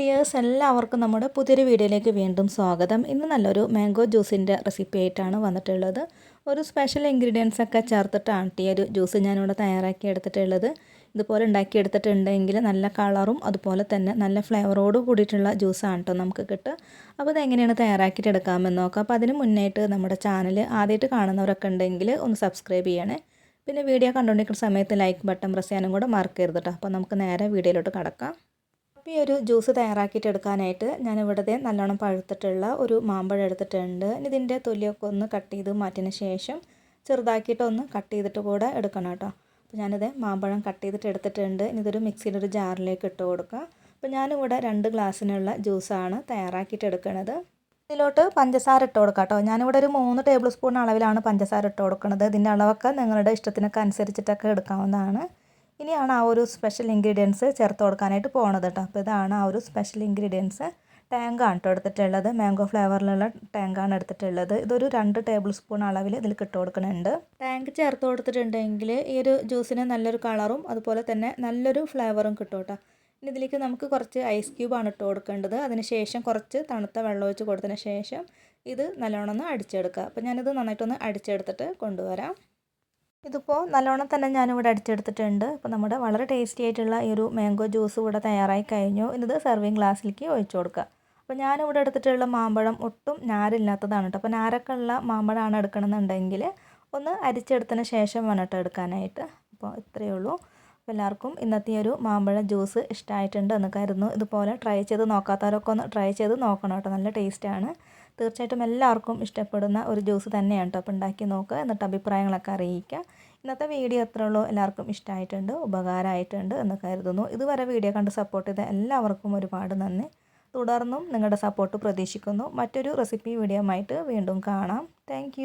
Dears എല്ലാവർക്കും നമ്മുടെ പുതിയൊരു വീഡിയോയിലേക്ക് വീണ്ടും സ്വാഗതം. ഇന്ന് നല്ലൊരു മാംഗോ ജ്യൂസിന്റെ റെസിപ്പി ആയിട്ടാണ് വന്നിട്ടുള്ളത്. ഒരു സ്പെഷ്യൽ ഇൻഗ്രീഡിയൻസ് ഒക്കെ ചേർത്തിട്ടാണ് ഈ ഒരു ജ്യൂസ് ഞാനിവിടെ തയ്യാറാക്കി എടുത്തിട്ടുള്ളത്. ഇതുപോലെ ഉണ്ടാക്കി എടുത്തിട്ടുണ്ടെങ്കിൽ നല്ല കളറും അതുപോലെ തന്നെ നല്ല ഫ്ലേവറോട് കൂടിയിട്ടുള്ള ജ്യൂസാണ് കേട്ടോ നമുക്ക് കിട്ടുക. അപ്പോൾ ഇതെങ്ങനെയാണ് തയ്യാറാക്കിയിട്ട് എടുക്കാമെന്ന് നോക്കാം. അപ്പോൾ അതിന് മുന്നായിട്ട് നമ്മുടെ ചാനൽ ആദ്യമായിട്ട് കാണുന്നവരൊക്കെ ഉണ്ടെങ്കിൽ ഒന്ന് സബ്സ്ക്രൈബ് ചെയ്യണേ. പിന്നെ വീഡിയോ കണ്ടുകൊണ്ടിരിക്കുന്ന സമയത്ത് ലൈക്ക് ബട്ടൺ പ്രസ് ചെയ്യാനും കൂടെ മറക്കരുത് കേട്ടോ. അപ്പോൾ നമുക്ക് നേരെ വീഡിയോയിലോട്ട് കടക്കാം. അപ്പോൾ ഈ ഒരു ജ്യൂസ് തയ്യാറാക്കിയിട്ട് എടുക്കാനായിട്ട് ഞാൻ ഇവിടുത്തെ നല്ലോണം പഴുത്തിട്ടുള്ള ഒരു മാമ്പഴം എടുത്തിട്ടുണ്ട്. ഇതിന്റെ തൊലിയൊക്കെ ഒന്ന് കട്ട് ചെയ്ത് മാറ്റിയതിന് ശേഷം ചെറുതാക്കിയിട്ടൊന്ന് കട്ട് ചെയ്തിട്ട് കൂടെ എടുക്കണം കേട്ടോ. അപ്പോൾ ഞാനിത് മാമ്പഴം കട്ട് ചെയ്തിട്ട് എടുത്തിട്ടുണ്ട്. ഇനി ഇതൊരു മിക്സിയുടെ ഒരു ജാറിലേക്ക് ഇട്ട് കൊടുക്കുക. അപ്പോൾ ഞാനിവിടെ രണ്ട് ഗ്ലാസ്സിനുള്ള ജ്യൂസാണ് തയ്യാറാക്കിയിട്ട് എടുക്കുന്നത് ഇതിലോട്ട് പഞ്ചസാര ഇട്ട് കൊടുക്കാം കേട്ടോ. ഞാനിവിടെ ഒരു മൂന്ന് ടേബിൾ സ്പൂൺ അളവിലാണ് പഞ്ചസാര ഇട്ട് കൊടുക്കുന്നത് ഇതിന്റെ അളവൊക്കെ നിങ്ങളുടെ ഇഷ്ടത്തിനൊക്കെ അനുസരിച്ചിട്ടൊക്കെ എടുക്കാവുന്നതാണ്. ഇനിയാണ് ആ ഒരു സ്പെഷ്യൽ ഇൻഗ്രീഡിയൻസ് ചേർത്ത് കൊടുക്കാനായിട്ട് പോകണത് കേട്ടോ അപ്പോൾ ഇതാണ് ആ ഒരു സ്പെഷ്യൽ ഇൻഗ്രീഡിയൻസ് ടാങ്കാണ് കേട്ടോ എടുത്തിട്ടുള്ളത്. മാംഗോ ഫ്ലേവറിലുള്ള ടാങ്കാണ് എടുത്തിട്ടുള്ളത്. ഇതൊരു രണ്ട് ടേബിൾ സ്പൂൺ അളവിൽ ഇതിൽ കിട്ടു കൊടുക്കുന്നുണ്ട്. ടാങ്ക് ചേർത്ത് കൊടുത്തിട്ടുണ്ടെങ്കിൽ ഈ ഒരു ജ്യൂസിന് നല്ലൊരു കളറും അതുപോലെ തന്നെ നല്ലൊരു ഫ്ലേവറും കിട്ടും കേട്ടോ ഇനി ഇതിലേക്ക് നമുക്ക് കുറച്ച് ഐസ് ക്യൂബാണ് ഇട്ട് കൊടുക്കേണ്ടത്. അതിനുശേഷം കുറച്ച് തണുത്ത വെള്ളം ഒഴിച്ച് കൊടുത്തതിന് ശേഷം ഇത് നല്ലോണം ഒന്ന് അടിച്ചെടുക്കുക. അപ്പോൾ ഞാനിത് നന്നായിട്ടൊന്ന് അടിച്ചെടുത്തിട്ട് കൊണ്ടുവരാം. ഇതിപ്പോൾ നല്ലോണം തന്നെ ഞാനിവിടെ അടിച്ചെടുത്തിട്ടുണ്ട്. അപ്പോൾ നമ്മുടെ വളരെ ടേസ്റ്റി ആയിട്ടുള്ള ഈ ഒരു മാംഗോ ജ്യൂസ് ഇവിടെ തയ്യാറായി കഴിഞ്ഞു. ഇന്നത് സെർവിങ് ഗ്ലാസ്സിലേക്ക് ഒഴിച്ചു കൊടുക്കുക. അപ്പോൾ ഞാനിവിടെ എടുത്തിട്ടുള്ള മാമ്പഴം ഒട്ടും നാരില്ലാത്തതാണ് കേട്ടോ. അപ്പോൾ നാരൊക്കെ ഉള്ള മാമ്പഴമാണ് എടുക്കണമെന്നുണ്ടെങ്കിൽ ഒന്ന് അരിച്ചെടുത്തതിന് ശേഷം വേണം എടുക്കാനായിട്ട്. അപ്പോൾ ഇത്രയേ ഉള്ളൂ. അപ്പോൾ എല്ലാവർക്കും ഇന്നത്തെ ഒരു മാമ്പഴ ജ്യൂസ് ഇഷ്ടമായിട്ടുണ്ട് എന്ന് കരുതുന്നു. ഇതുപോലെ ട്രൈ ചെയ്ത് നോക്കാത്തവരൊക്കെ ഒന്ന് ട്രൈ ചെയ്ത് നോക്കണം കേട്ടോ. നല്ല ടേസ്റ്റാണ് തീർച്ചയായിട്ടും എല്ലാവർക്കും ഇഷ്ടപ്പെടുന്ന ഒരു ജ്യൂസ് തന്നെയാണ് കേട്ടോ. അപ്പോൾ ഉണ്ടാക്കി നോക്കുക. എന്നിട്ട് അഭിപ്രായങ്ങളൊക്കെ അറിയിക്കുക. ഇന്നത്തെ വീഡിയോ എത്ര ഉള്ളൂ. എല്ലാവർക്കും ഇഷ്ടമായിട്ടുണ്ട് ഉപകാരമായിട്ടുണ്ട് എന്ന് കരുതുന്നു. ഇതുവരെ വീഡിയോ കണ്ട് സപ്പോർട്ട് ചെയ്ത എല്ലാവർക്കും ഒരുപാട് നന്ദി. തുടർന്നും നിങ്ങളുടെ സപ്പോർട്ട് പ്രതീക്ഷിക്കുന്നു. മറ്റൊരു റെസിപ്പി വീഡിയോ ആയിട്ട് വീണ്ടും കാണാം. താങ്ക്